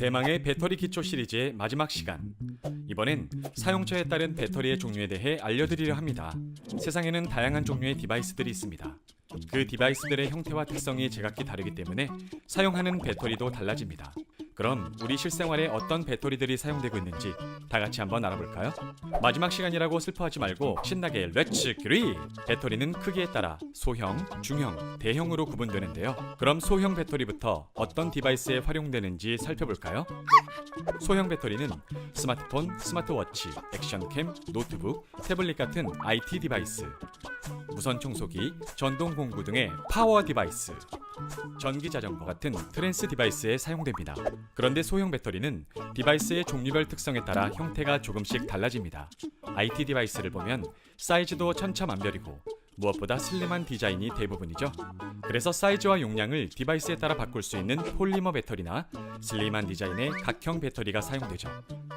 대망의 배터리 기초 시리즈의 마지막 시간. 이번엔 사용처에 따른 배터리의 종류에 대해 알려드리려 합니다. 세상에는 다양한 종류의 디바이스들이 있습니다. 그 디바이스들의 형태와 특성이 제각기 다르기 때문에 사용하는 배터리도 달라집니다. 그럼 우리 실생활에 어떤 배터리들이 사용되고 있는지 다 같이 한번 알아볼까요? 마지막 시간이라고 슬퍼하지 말고 신나게 렛츠 그리! 배터리는 크기에 따라 소형, 중형, 대형으로 구분되는데요. 그럼 소형 배터리부터 어떤 디바이스에 활용되는지 살펴볼까요? 소형 배터리는 스마트폰, 스마트워치, 액션캠, 노트북, 태블릿 같은 IT 디바이스, 무선 청소기, 전동 공구 등의 파워 디바이스, 전기 자전거 같은 트랜스 디바이스에 사용됩니다. 그런데 소형 배터리는 디바이스의 종류별 특성에 따라 형태가 조금씩 달라집니다. IT 디바이스를 보면 사이즈도 천차만별이고 무엇보다 슬림한 디자인이 대부분이죠. 그래서 사이즈와 용량을 디바이스에 따라 바꿀 수 있는 폴리머 배터리나 슬림한 디자인의 각형 배터리가 사용되죠.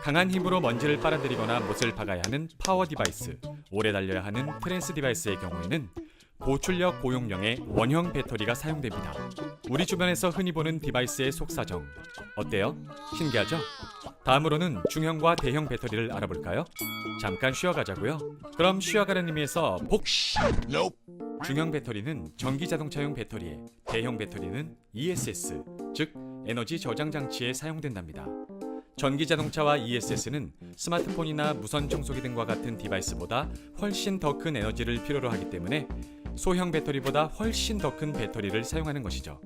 강한 힘으로 먼지를 빨아들이거나 못을 박아야 하는 파워 디바이스, 오래 달려야 하는 트랜스 디바이스의 경우에는 고출력 고용량의 원형 배터리가 사용됩니다. 우리 주변에서 흔히 보는 디바이스의 속사정 어때요? 신기하죠? 다음으로는 중형과 대형 배터리를 알아볼까요? 잠깐 쉬어가자고요. 그럼 쉬어가는 의미에서 복 중형 배터리는 전기 자동차용 배터리에 대형 배터리는 ESS 즉 에너지 저장 장치에 사용된답니다. 전기 자동차와 ESS는 스마트폰이나 무선 청소기 등과 같은 디바이스보다 훨씬 더 큰 에너지를 필요로 하기 때문에 소형 배터리보다 훨씬 더 큰 배터리를 사용하는 것이죠.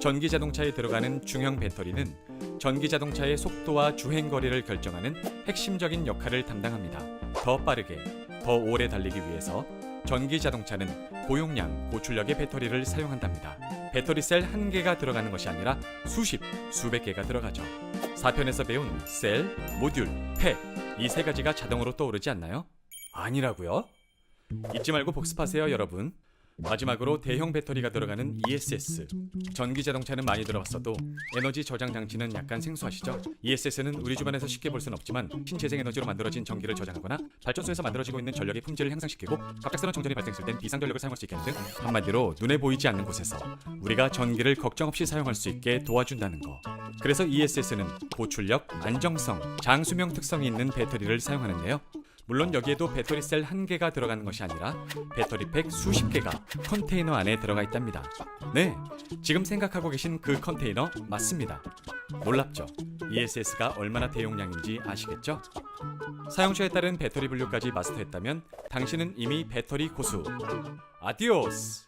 전기 자동차에 들어가는 중형 배터리는 전기 자동차의 속도와 주행 거리를 결정하는 핵심적인 역할을 담당합니다. 더 빠르게, 더 오래 달리기 위해서 전기 자동차는 고용량, 고출력의 배터리를 사용한답니다. 배터리 셀 한 개가 들어가는 것이 아니라 수십, 수백 개가 들어가죠. 4편에서 배운 셀, 모듈, 팩, 이 세 가지가 자동으로 떠오르지 않나요? 아니라고요? 잊지 말고 복습하세요, 여러분. 마지막으로 대형 배터리가 들어가는 ESS. 전기 자동차는 많이 들어봤어도 에너지 저장 장치는 약간 생소하시죠? ESS는 우리 주변에서 쉽게 볼 수는 없지만 신재생 에너지로 만들어진 전기를 저장하거나 발전소에서 만들어지고 있는 전력의 품질을 향상시키고 갑작스러운 정전이 발생했을 땐 비상 전력을 사용할 수 있게 하는 등 한마디로 눈에 보이지 않는 곳에서 우리가 전기를 걱정 없이 사용할 수 있게 도와준다는 거. 그래서 ESS는 고출력, 안정성, 장수명 특성이 있는 배터리를 사용하는데요. 물론 여기에도 배터리 셀 한 개가 들어가는 것이 아니라 배터리 팩 수십 개가 컨테이너 안에 들어가 있답니다. 네, 지금 생각하고 계신 그 컨테이너 맞습니다. 놀랍죠? ESS가 얼마나 대용량인지 아시겠죠? 사용처에 따른 배터리 분류까지 마스터했다면 당신은 이미 배터리 고수. 아디오스!